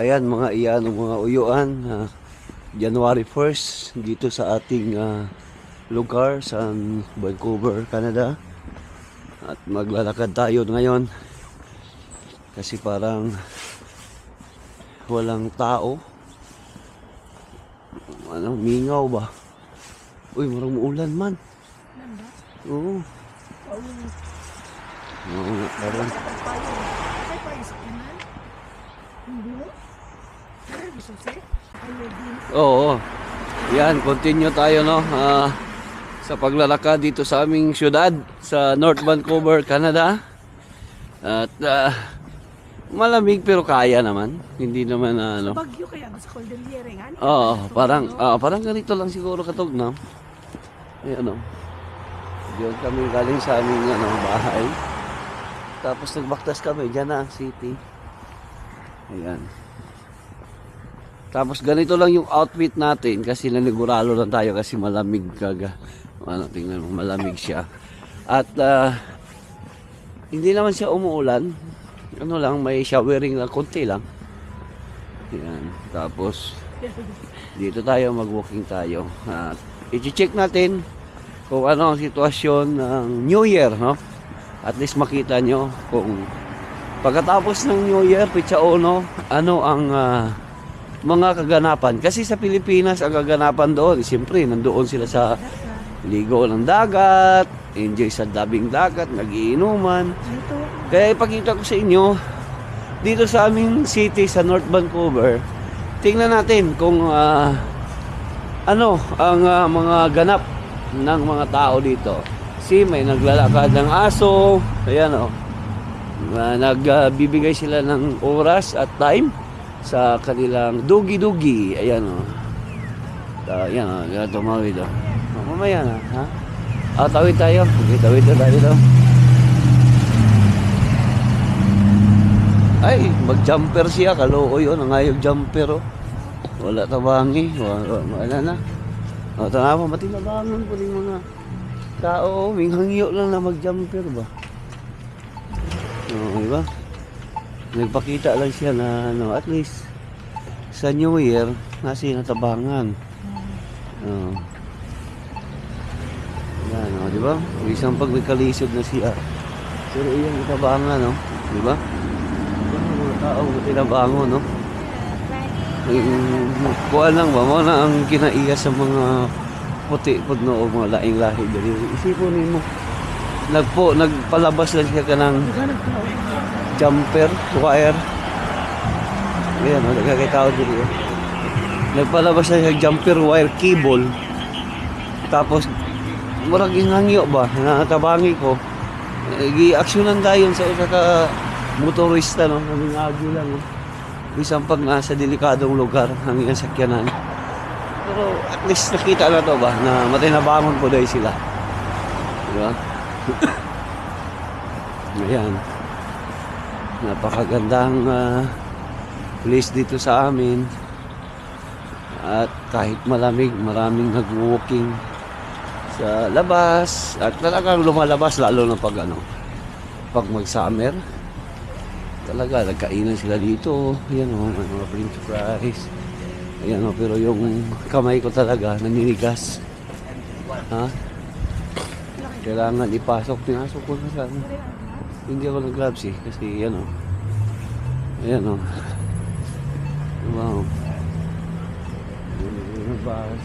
Ayan mga iyan mga uyuan. ah, January 1st dito sa ating ah, lugar sa Vancouver, Canada. At maglalakad tayo ngayon kasi parang walang tao. Ano, mingaw ba? Uy, marang ulan man. Oo. Oo nga, parang Ay, pa isa kanan. Hindi mo? Ay, gusto siya? Ay, din. Oo. Yan, continue tayo no. ah, sa paglalakad dito sa aming syudad sa North Vancouver, Canada. At ah, malamig pero kaya naman. Hindi naman ah, ano. Bagyo kaya sa Cordillera nga. Oo, parang ah, parang ganito lang siguro katog na. Ayan ano. Diyon kami galing sa aming ano, bahay. Tapos nagbaktas kami diyan na ang city. Ayan. Tapos ganito lang yung outfit natin kasi naniguralo lang tayo kasi malamig kaga. Ano, tingnan mo, malamig siya. At ah, hindi naman siya umuulan. Ano lang, may showering lang, konti lang. Ayan. Tapos, dito tayo, mag-walking tayo. At i-check natin kung ano ang sitwasyon ng New Year, no? At least makita nyo kung pagkatapos ng New Year, Pitsa Ono, ano ang ah, mga kaganapan. Kasi sa Pilipinas, ang kaganapan doon, siyempre, nandoon sila sa ligo ng dagat, enjoy sa dabing dagat, nagiinuman. Kaya ipakita ko sa inyo, dito sa aming city sa North Vancouver, tingnan natin kung ah, ano ang ah, mga ganap ng mga tao dito. Si may naglalakad ng aso, ayan o. nagbibigay sila ng oras at time sa kanilang dugi-dugi. Ayan o. Uh, ayan o, uh, tumawid o. Oh, mamaya na, ha? Ah, tawid tayo. Okay, tawid na tayo daw. Ay, mag-jumper siya. Kaloo yun. Ang ayog jumper, oh. Wala tabangi. Wala, wala na. O, tanawa, matinabangon po yung mga tao. oh. May hangyo lang na mag-jumper ba? Oo, di ba? Nagpakita lang siya na, ano, at least, sa New Year, nasi natabangan. Oo. Yan, o, di ba? Isang pag may kalisod na siya. Pero iyan natabangan, no? Di ba? Yan ang mga tao na tinabangon, no? Yung, kuha lang ba, mo na ang kinaiya sa mga puti po no, o mga laing lahi dali. Isipon mo, nagpo, nagpalabas lang siya ka ng Ganap ko. Jumper, wire. Ayan, o, nagkakitaw dito. oh. Nagpalabas siya ng jumper wire cable. Tapos, murag hangyo ba, natabangi ko. Eh, Gi-aksyonan tayo sa isa ka motorista, no? Kaming agi lang, no? Isang pag nasa delikadong lugar ang iyang sakyanan. Pero at least nakita na to ba, na matinabangon po dahil sila. Di ba? Ayan. Napakagandang ah, place dito sa amin. At kahit malamig, maraming nag-walking sa labas. At talagang lumalabas lalo na pag ano, pag mag-summer. Talaga, nagkainan sila dito. Ayan o, may mga french fries. Ayan o, pero yung kamay ko talaga naninigas. Ha? Kailangan ipasok. Pinasok ko na sana. Hindi ako nag-gloves eh. Kasi yan o. Ayan o. Wow. Yung bus.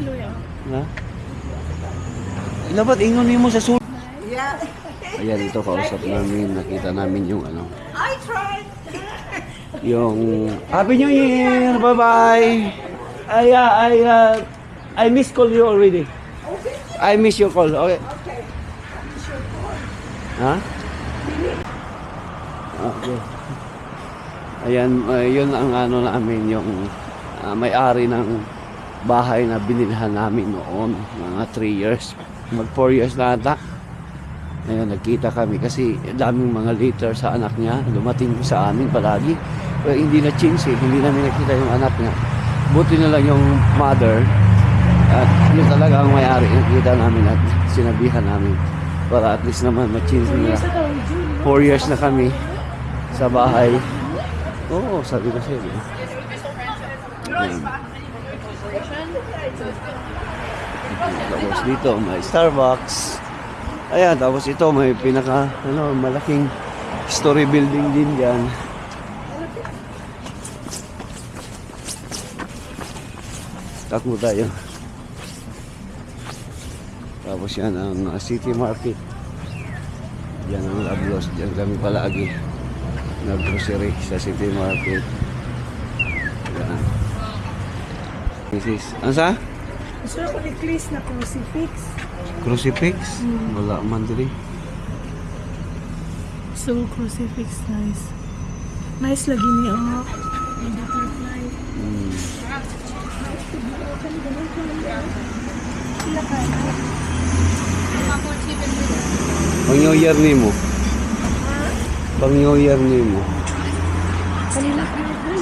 Slow yan. Ha? Ilabat, ingon mo sa sul. Yeah. Ayan, ito kausap namin. Nakita namin yung ano. I tried. Yung Happy New Year! Bye-bye! I, uh, I, uh, I miss call you already. I miss your call. Okay. Okay. Ha? Okay. Ayan, uh, yun ang ano namin, yung uh, may-ari ng bahay na binilhan namin noon, mga 3 years. Mag 4 years na ata. Ayan, nagkita kami kasi daming mga later sa anak niya. Dumating sa amin palagi. Pero hindi na change eh. Hindi namin nakita yung anak niya. Buti na lang yung mother. At yun talaga ang may-ari. Nakita namin at sinabihan namin. Para at least naman ma-change ago, 4 years na kami sa bahay. Oo, sabi ko sa'yo. eh. Ayan. Tapos dito may Starbucks. Ayan, tapos ito may pinaka ano, malaking story building din diyan. Takbo tayo. Tapos yan ang uh, city market. Yan ang Lablos. Diyan kami palagi. Nag-grocery sa city market. Yan. This is, ano sa? Gusto ko necklace na crucifix. Crucifix? Wala man diri. So, crucifix, nice. Nice lagi niya, oh. May butterfly. Hmm. Sila ka. Pang New Year ni mo. Pang New Year ni mo. Kanila ka na, Uy,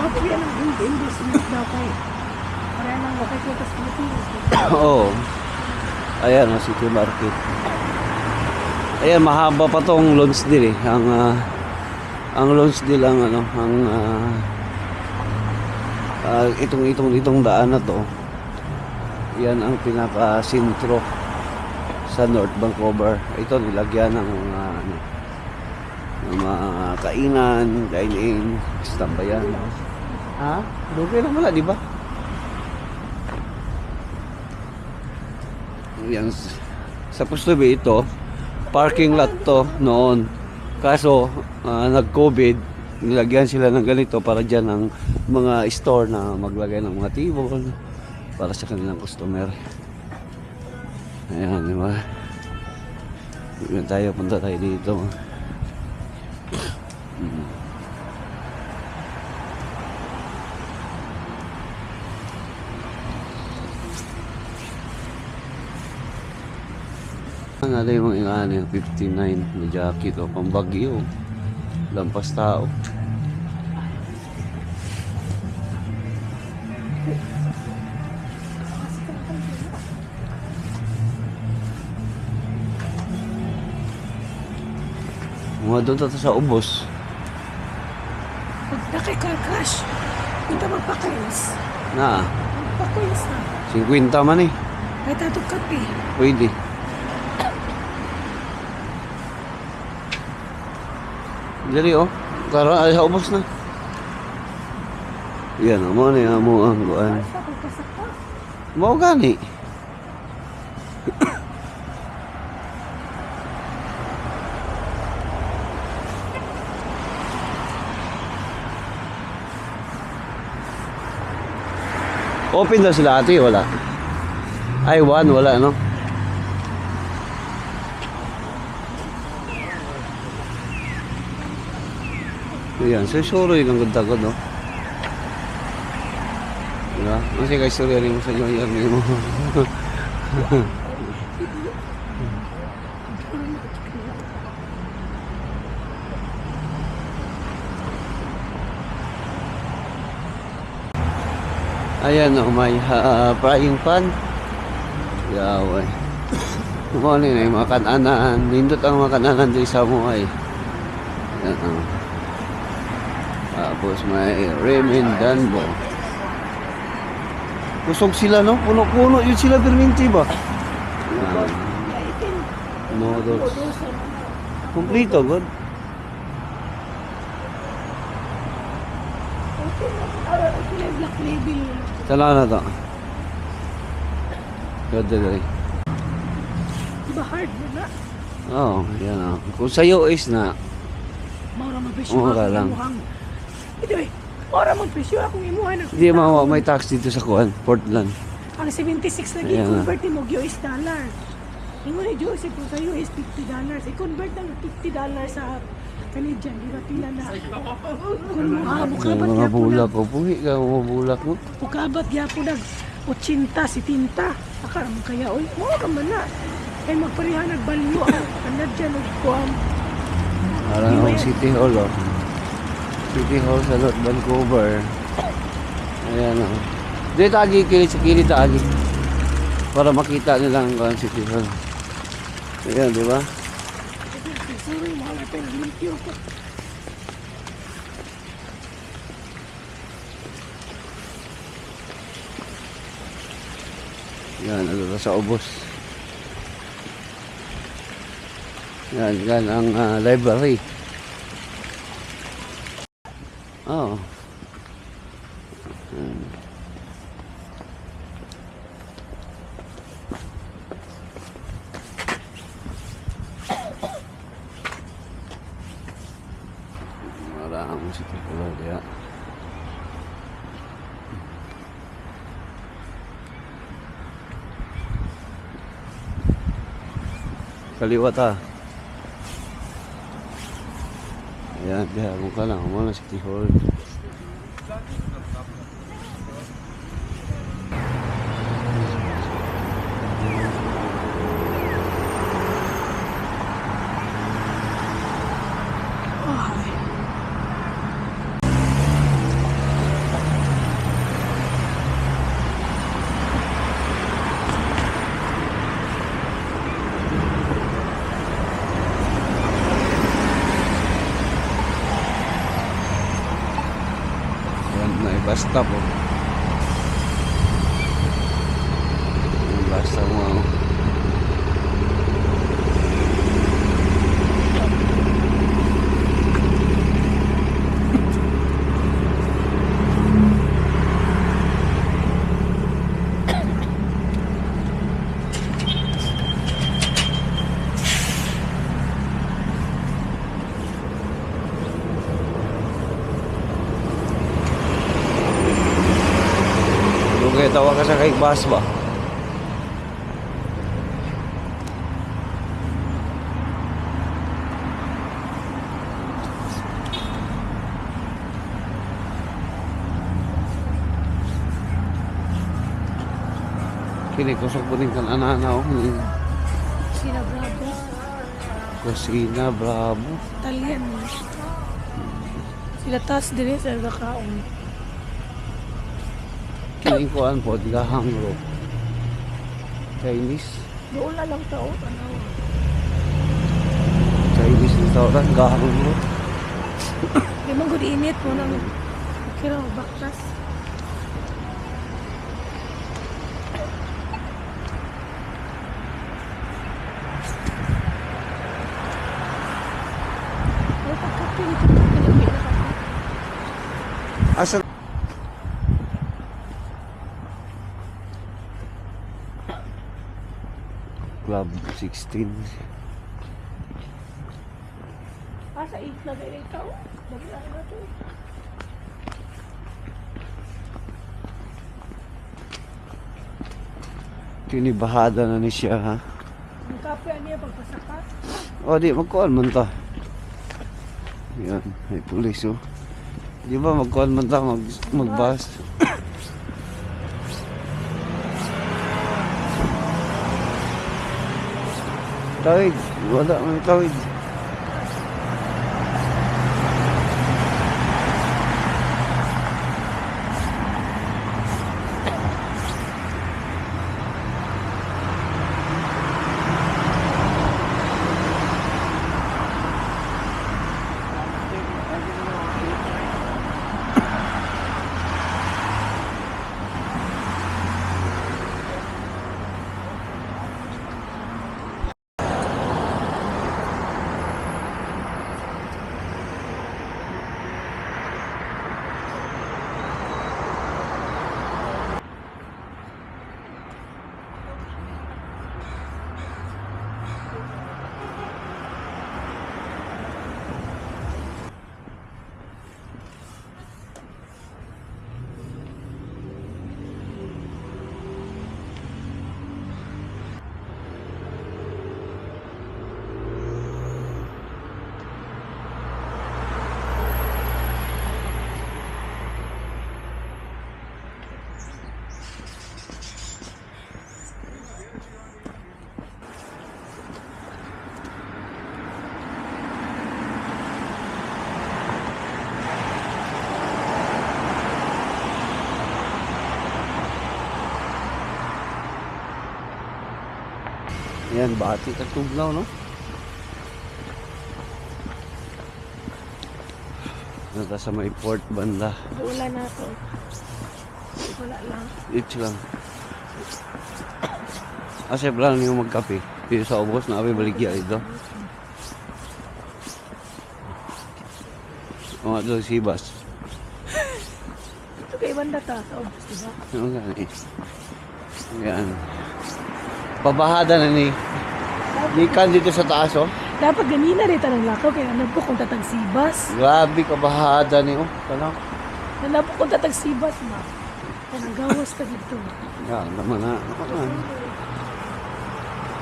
Wapo yan ang gold investment daw kay. Para nang ko sa Pilipinas. Oo. Ayan, ang city market. Ayan, mahaba pa tong launch deal eh. Ang, ah, ang launch deal ang ano, ang ah, ah, itong itong itong daan na to. Yan ang pinaka sentro sa North Vancouver. Ito nilagyan ng mga ano, ng mga kainan, kainin, istambayan. Ha? Okay lang wala, di ba? Yan. Supposed to be ito, parking lot to noon. Kaso, ah, nag-COVID, nilagyan sila ng ganito para dyan ang mga store na maglagay ng mga table para sa kanilang customer. Ayan, di ba? Yan tayo, punta tayo dito. Mm. Ano yung mga yung 59 na jacket o pambagyo. Lampas tao. Mga doon tayo sa ubos. Pag nakikar-crash, punta magpa-cleanse. Na, Magpa-cleanse na. 50 man eh. May tatong kape. Pwede. Dali oh. Karon ay sa ubos na. Yan mo ni amo ang. Basta pagkasak ka. Mao gani. Open daw sila ate, wala. Ay, one, wala, no? Ayan, so sure yung ganda ko, no? Diba? Kasi kay story rin mo sa Year mo. Ayan, oh, may ah, frying pan. Yaway. Kung ano yun, eh, mga kananan. Nindot ang mga kananan din sa mo ay. Ayan, oh. Tapos may Raymond Danbo. Kusog sila, no? Puno-puno yun sila perminti ba? Ayan. Noodles. Kumplito, good. Black label. Tala na to. Good, good. Diba hard mo na? Oo, oh, yan oh. Kung sa US na, Maura mo presyo lang. imuhang. Ito eh. Maura mo presyo akong imuhan. hindi mawa may tax dito sa kuan, Portland. Ang 76 lagi, Ayan na. convert mo US dollar. Ingo ni Joseph, kung sa US 50 dollars, i-convert ng 50 dollars sa Canadian, di ba? Kung Kaya bukabat mga bulak ko, puhi ka mga bulak mo. bukabat gyapon nag 80, si tinta. Akara mo kaya, oy, mo ka man na. Kaya magpareha nagbalyo ang Canadian o kuam. Parang ang? City Hall, oh. City Hall sa North Vancouver. Ayan, oh. Dito tagi, kilid sa kilid tagi. Para makita nila ang City Hall. Ayan, di ba? Ko. Yan, ano na sa ubos. Yan, yan ang ah, library. Oo. Yan. Maraming si Claudia. Kaliwa ta. Ayan, kaya mo ka lang. Muna si basta. Ka sa kay bus ba? Kini kusog po din kan anana o ni Sina Bravo. Kusina Bravo. Italian mo. Sila tas din sa kakaon. Kini kuan po digahang ro. Chinese. Doon na lang tao. Ano? Chinese ni tawag gahang ro. Di man good init mo nang kira baktas. Ay, pagkapili ko na pinapili na kape. Asa Club 16. Ah, sa 8 na din ikaw. Dami lang na to. Kinibahada na ni siya ha. Ang kape niya pagpasakat. O di, magkuhan man ta. Yan, may pulis oh. Di ba magkuhan man ta, mag, magbas. Tawid, wala may tawid. Yan, bati at tugnaw, no? Nata sa may port banda. Wala na ako. Wala lang. It's lang. Kasi plan yung magkape. Dito sa ubos na kami baligya ito. Mga doon si Bas. Ito kay banda ta. Sa obos, diba? Ano nga eh. Yan. Pabahada na ni. Gikan dito sa taas oh. Dapat ganina rin tanong lakaw kaya nagpo kung tatag sibas. Grabe kabahada ni oh. Tanong. Nanapo kung tatag sibas ma. Kanang gawas ka dito. Yan naman na. Naman.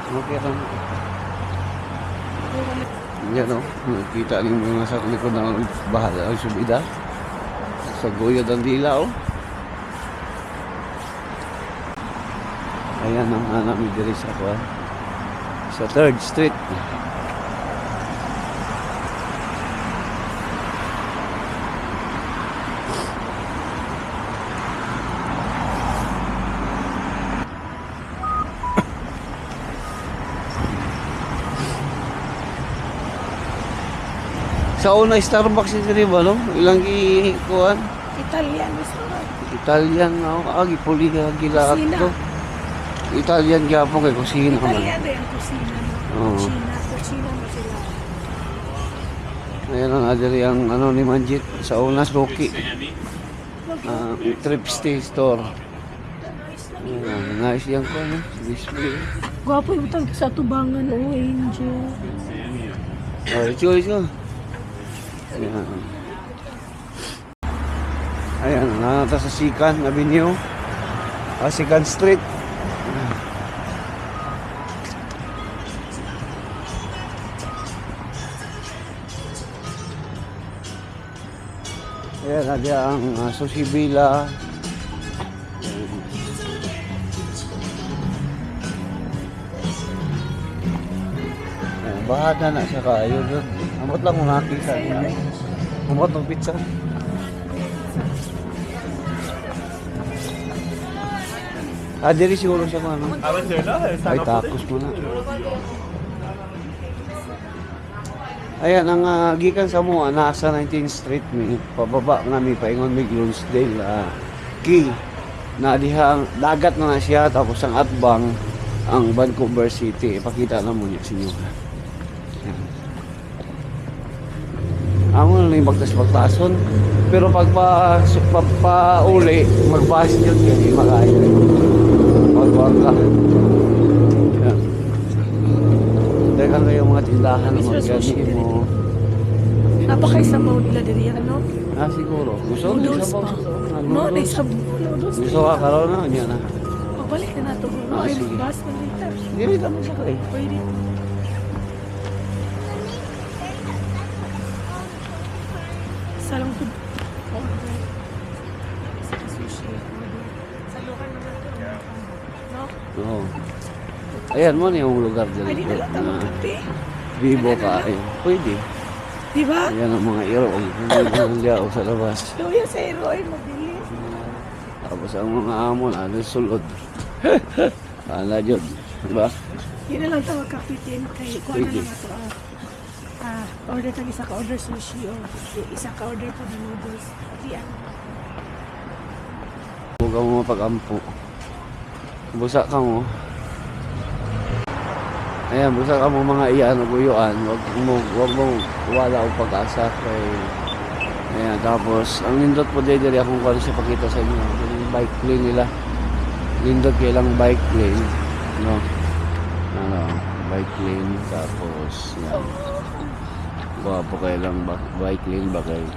Okay lang. Yan o. Nakita niyo mga nasa likod ng bahala ang subida. Sa guyod ang dila o. Ayan ang anak mi diri sa kwa. Sa 3rd Street. Sa una Starbucks diri ba no? Ilang ikuan? Italian restaurant. Italian ako. Ah, gipuli ka gilaat Kusina. to. Italian gyapon kay kusina man. Italian ang kusina. Oo. Kutsina. Kutsina mo sila. Ayan ang adiri ang ano ni Manjit sa una Suki. Ah, trip stay store. Ayan, nice yan ko ano. Display. Gwapo yung utang sa tubangan. Oh, angel. Oh, choice ko. Ayan. Ayan, nanata sa Sikan Avenue. Ah, Sikan Street. Ada ang uh, Susibila. Ayan, bahada na siya kayo doon. Amot lang kung nakita. Amot ng pizza. Ah, diri siguro siya kung ano. Ay, tacos mo na. Ayan, ang ah, gikan sa mo, nasa 19th Street mi, pababa nga mi, paingon mi Lonsdale, ah, key, na diha, ang- dagat na na siya, tapos ang atbang, ang Vancouver City, ipakita na mo niya sa inyo. Amo na yung bagtas-bagtason, pero pag pa, pa, pa uli, magbas yun, hindi makaya. Magbangka. Ayan. Teka kayo mga tindahan ng mga ganyan mo. Napakay sa mao nila diri ano? Ah, siguro. Gusto mo Noodles pa. Ah, No, na sa noodles. Gusto ka karoon na, niya na. Pabalik na nato. No, Ah, ay sige. bus man later. Kay. Pwede. Salang to. Sa sushi. Sa lokal na nato. No? Oo. Ayan mo na yung lugar dyan. Pwede na lang. Vivo ka. Ayun. Pwede. Di ba? Ayan ang mga iro. Na liyaw sa labas. Luya sa hero ay mabilis. Tapos ang mga amon, ano sulod. Ala dyan. Diba? Yun na lang tawag kapitin kay kuha na Pwede. lang ato ah. Ah, order tag isa ka order sushi o isa ka order po ng noodles. Pati ano. Huwag ka mo mapag-ampo. Busa ka mo. Ayan, busa ka mo mga iyan o guyuan. Huwag mo, huwag mo wala o pag-asa. Kay... Ayan, tapos, ang lindot po din diri akong kung siya pakita sa inyo. Yung bike lane nila. Lindot kailang bike lane. No? Ano, bike lane. Tapos, yan. Guwapo kailang ba- bike lane ba kayo?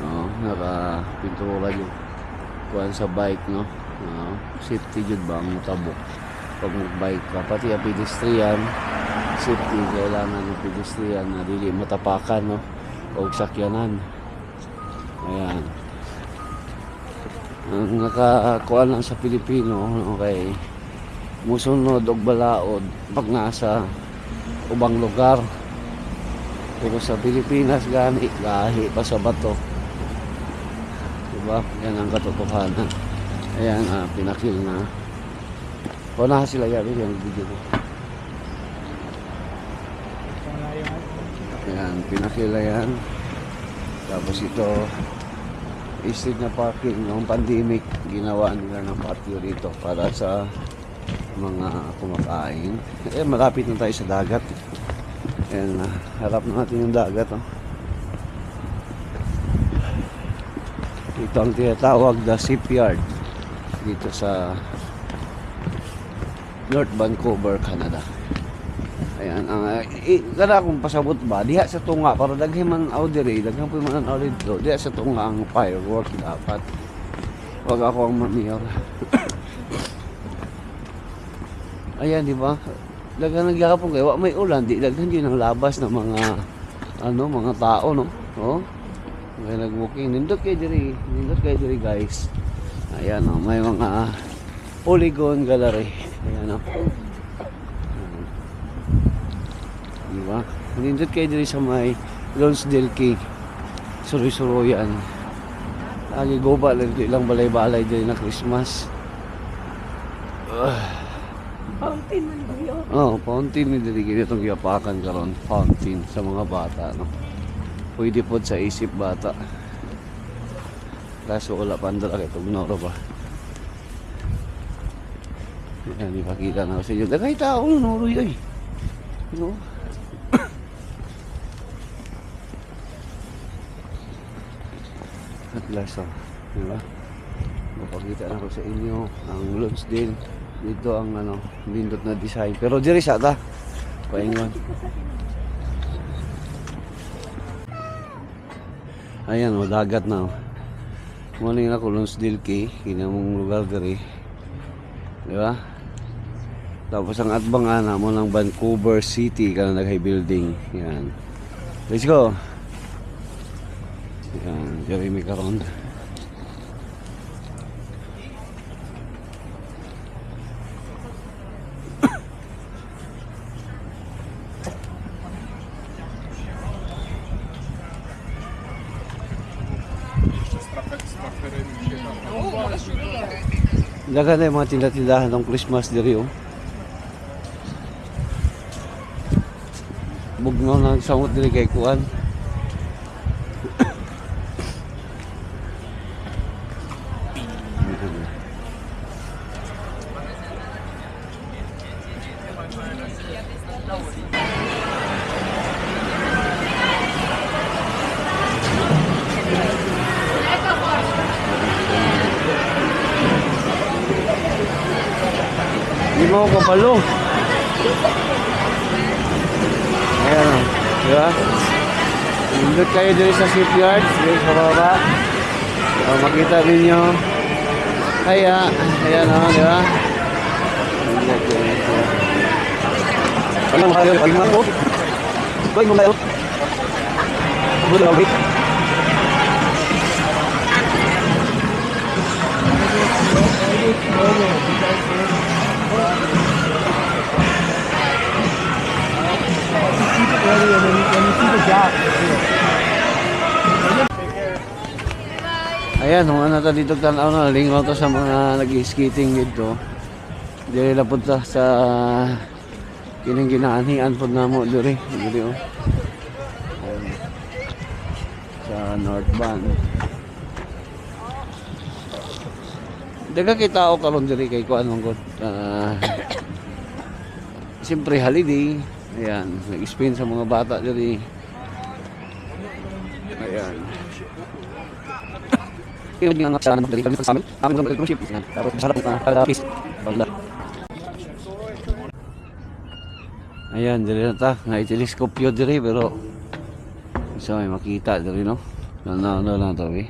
No, naka-pintura yung kuhan sa bike, no? No, safety jud ba ang tabok pag mag-bike ka. Pati ang pedestrian, safety, kailangan ng pedestrian na dili matapakan, no? O sakyanan. Ayan. Ang nakakuha lang sa Pilipino, okay, musunod og balaod pag nasa ubang lugar. Pero sa Pilipinas, gani, gahi pa sa bato. Diba? Yan ang katotohanan. Ayan, ah, pinakil na. Na sila yan, yung video ko. Ayan, pinakil na yan. Tapos ito, street na parking noong pandemic, ginawa nila ng patio dito para sa mga kumakain. Eh, malapit na tayo sa dagat. Ayan, ah, harap natin yung dagat. Oh. Ito ang tinatawag na shipyard dito sa North Vancouver, Canada. Ayan, ang uh, kada akong pasabot ba, diha sa tunga para daghan man audire, daghan po man ang dito, diha sa tunga ang firework dapat. Wag ako ang mamiyor. Ayan, di ba? Daghan nagyapon kayo, wa may ulan, di daghan yun ang labas ng mga ano, mga tao, no? Oh. May nag-walking. Nindot kayo diri, nindot kayo diri, guys. Ayan, oh, may mga polygon gallery. Ayan, oh. Di ba? Nindot kayo diri sa may Lonsdale Key. Suroy-suroyan. Lagi goba lang dito ilang balay-balay diri na Christmas. Fountain man ba yun? Oh, fountain ni diri kini itong giapakan karon, fountain sa mga bata, no. Pwede pod sa isip bata. Kaso wala pa andala kay tugnoro ba. Yan, ipakita na ko sa inyo. Dagay tao, nuroy ay. No? At last, oh. Diba? Mapakita na ko sa inyo ang Lonsdale. Dito ang ano, lindot na design. Pero diri sa ta. Paingon. Ayan o, dagat na o. Muna na ko Lonsdale Key. Kinamong lugar diri. Di ba? Tapos ang atbangan mo ng Vancouver City ka na nag building. Yan. Let's go. Yan, Jeremy Caron. Dagan na yung mga tinda-tindahan ng Christmas diri oh. Bugnaw na samot diri kay kuan. Kayo dito sa shipyard. Dito sa baba. O, makita ninyo. Kaya, ayan o, di ba? Nindot kayo dito. Ano mga kayo? Pag mo Boy, mo kayo. Bulo, okay. Ayan, kung ano to dito tanaw na, lingaw to sa mga nag-skating dito. Dili na punta sa kining ginaanian po na mo diri, diri oh. Ayan. Sa North Band. Daga kita ako karon diri kay kuan mong god. Ah, Siyempre holiday. Ayan, nag-spin sa mga bata diri. Ayan. Yung nga sa ano diri kami sa amin. Ang mga cruise ship. Tapos sarap na kada piece. Wala. Ayan, diri na ta. Nga teleskopyo diri pero isa may makita diri no. Nanaw na lang to eh.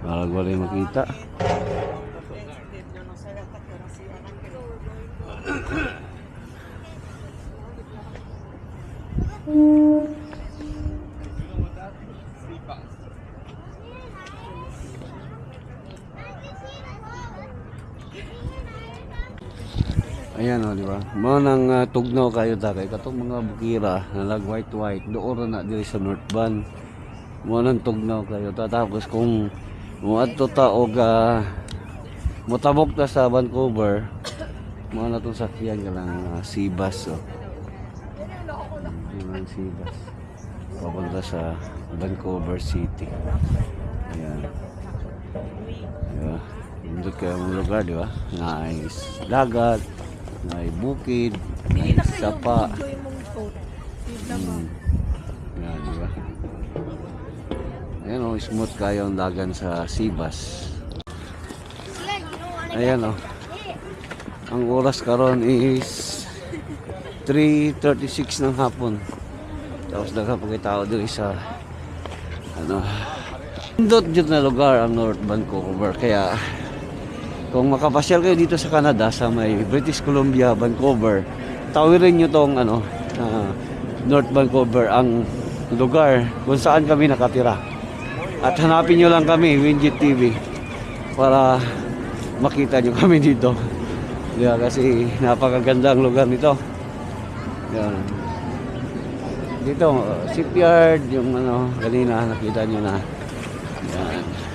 Para wala makita. Ayan o, di ba? Mga nang uh, tugnaw kayo ta kay katong mga bukira na lag white white doon na diri sa North Van. Mga nang tugnaw kayo ta tapos kung muadto ta og uh, motabok ta sa Vancouver, mga na tong sakyan ka lang uh, Sibas oh. Man Sibas. papunta sa Vancouver City. Ayan. Diba? Nandun kayo ang lugar, di ba? Nice dagat, may bukid, may sapa. Enjoy mong coat. Yun lang oh. Mm. Yan, di ba? Ayan o, smooth kayo ang dagan sa Sibas. Ayan o. Ang oras karon is 3.36 ng hapon. Tapos nagkapagkitao doon sa ano dyan na lugar ang North Vancouver. Kaya kung makapasyal kayo dito sa Canada sa may British Columbia, Vancouver, tawirin nyo tong ano, ah, North Vancouver ang lugar kung saan kami nakatira. At hanapin nyo lang kami, Winjit TV, para makita nyo kami dito. Yeah, kasi napakaganda ang lugar nito. Yan. Dito, uh, shipyard, yung ano, kanina nakita nyo na. Yan.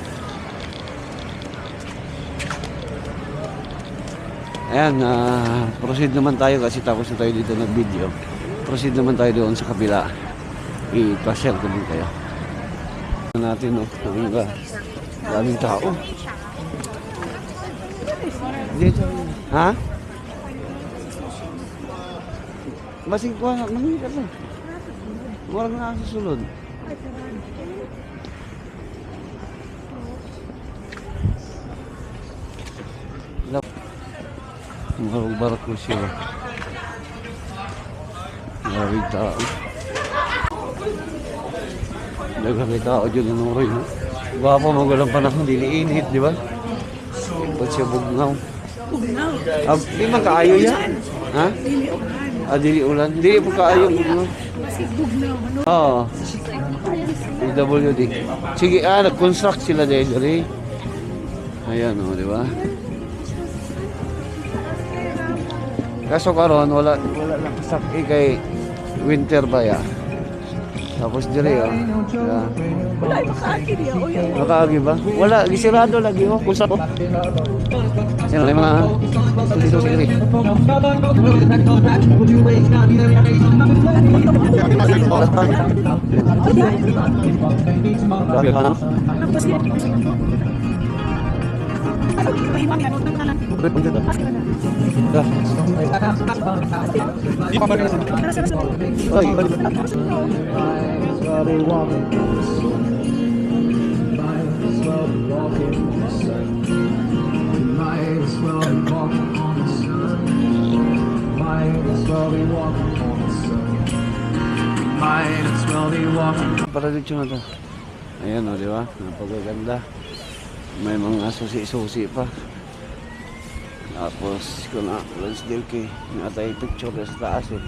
Ayan, ah, proceed naman tayo kasi tapos na tayo dito ng video. Proceed naman tayo doon sa kabila. I-share ko din kayo. Natin, no? Ang uh, daming tao. Dito. Ha? Masing kuha nga, mangingi ka na. Walang nga Marong barako siya. Maraming tao. Nagamit tao dyan ng oray, no? Gwapo mo walang panahon, dili init, di ba? Ba't siya bugnaw? Ugnaw. Ah, di man kaayo yan? Ha? Dili ulan. Ah, dili ulan? Dili po kaayo bugnaw. Kasi bugnaw. Ano? Oo. PWD. Sige, ah, nag-construct sila dahil dali. Ayan, o, di ba? Kaso karon wala wala lang kasak eh, kay winter ba ya. Tapos dire oh. Yeah. Wala makaagi niya. O yun. Nakaagi ba? Wala, gisirado lagi oh. Oh. Yan, may mga dito sili. Grabe ka na. Para dito na to. Ayan o, di ba? Napagaganda. May mga susi-susi pa. Tapos, kung na, Lance Dilke, natay picture sa taas eh.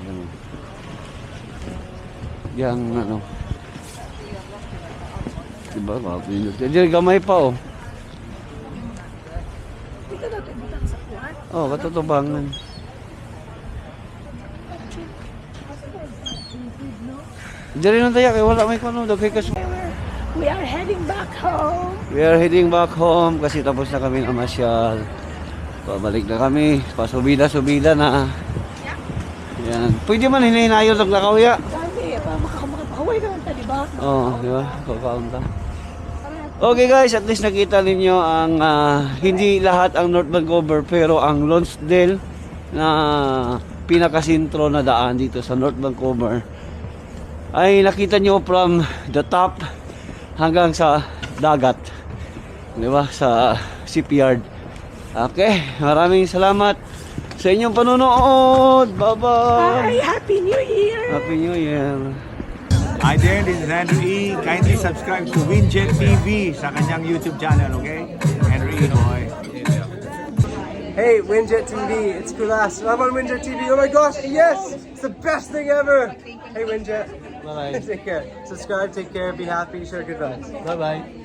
Ayan. Yan, ano. Diba, kapinot. Diyan, gamay pa oh. Oh, katutubangan. Diyan rin ang tayo, kaya wala may kano, dagay kas. We are heading back home. We are heading back home kasi tapos na kami namasyal. Pabalik na kami, pasubida-subida na. Yan. Pwede man hinahinayo lang lakaw ya. Sabi, makakamakapahuay naman ta, di ba? Oo, oh, di ba? Kakaunta. Okay guys, at least nakita ninyo ang ah, hindi lahat ang North Vancouver pero ang Lonsdale na pinakasintro na daan dito sa North Vancouver ay nakita nyo from the top hanggang sa dagat. Di ba? Sa shipyard. Okay, maraming salamat sa inyong panonood. Bye-bye! Hi, Happy New Year! Happy New Year! Hi there, this is Andrew E. Kindly subscribe to Winjet TV sa kanyang YouTube channel, okay? Andrew E. Boy. Hey, Winjet TV, it's Kulas. I'm on Winjet TV. Oh my gosh, yes! It's the best thing ever! Hey, Winjet. Bye-bye. take care. Subscribe, take care, be happy, share good vibes. Bye-bye!